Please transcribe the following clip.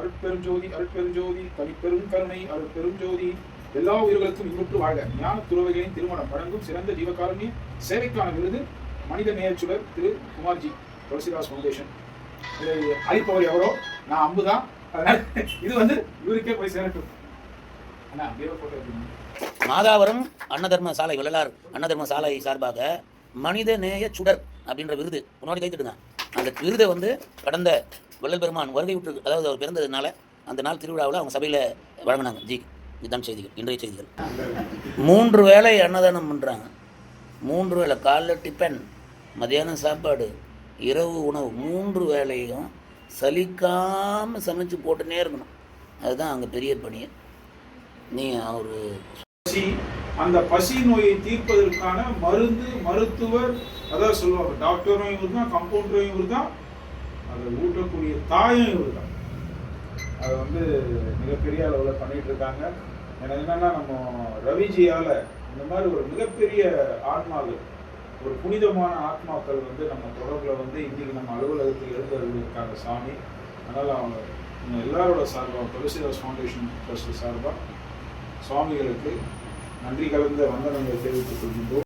அருட்பெரும் ஜோதி அருட்பெரும் ஜோதி தனிப்பெரும் கருணை அருட்பெரும் ஜோதி எல்லா உயிர்களுக்கும் இன்புற்று வாழ்க. ஞான துறவைகளின் திருமணம் வழங்கும் சிறந்த ஜீவகாருண்ய சேவைக்கான விருது மனித நேயச்சுடர் திரு குமார்ஜி துளசிதாஸ் ஃபவுண்டேஷன் இதை அளிப்பவர் எவரோ நான் அம்பு தான். அதனால இது வந்து இவருக்கே போய் சேரட்டும். அண்ணா போட்டோ மாதாவரம் அன்னதர்ம சாலை வள்ளலார் அன்னதர்ம சாலை சார்பாக மனித நேய சுடர் அப்படின்ற விருது. முன்னாடி கைத்துடுங்க அந்த விருதை வந்து கடந்த வள்ளல் பெருமான் வருகை விட்டு அதாவது அவர் பிறந்ததுனால அந்த நாள் திருவிழாவில் அவங்க சபையில் வழங்கினாங்க. ஜி இதுதான் செய்திகள் இன்றைய செய்திகள். மூன்று வேளை அன்னதானம் பண்ணுறாங்க மூன்று வேளை காலைல டிஃபன் மதியானம் சாப்பாடு இரவு உணவு மூன்று வேளையும் சலிக்காமல் சமைச்சு போட்டுனே இருக்கணும். அதுதான் அங்கே பெரிய பணி நீ அவர் பசி அந்த பசி நோயை தீர்ப்பதற்கான மருந்து மருத்துவர் அதாவது சொல்லுவாங்க டாக்டரும் இவர் தான் கம்பவுண்டரும் இவர் தான் அதை ஊட்டக்கூடிய தாயும் இவர் தான் அதை வந்து மிகப்பெரிய அளவில் பண்ணிட்டு இருக்காங்க. எனக்கு என்னன்னா நம்ம ரவிஜியால இந்த மாதிரி ஒரு மிகப்பெரிய ஆன்மாவில் ஒரு புனிதமான ஆத்மாக்கள் வந்து நம்ம தொடர்பில் வந்து இன்றைக்கி நம்ம அலுவலகத்தில் எழுந்து இருக்காங்க சாமி. அதனால் அவங்க நம்ம எல்லாரோட சார்பாக துளசிதாஸ் ஃபவுண்டேஷன் ட்ரஸ்ட் சார்பாக சுவாமிகளுக்கு நன்றி கலந்த வந்தனங்களை தெரிவித்துக் கொள்கின்றோம்.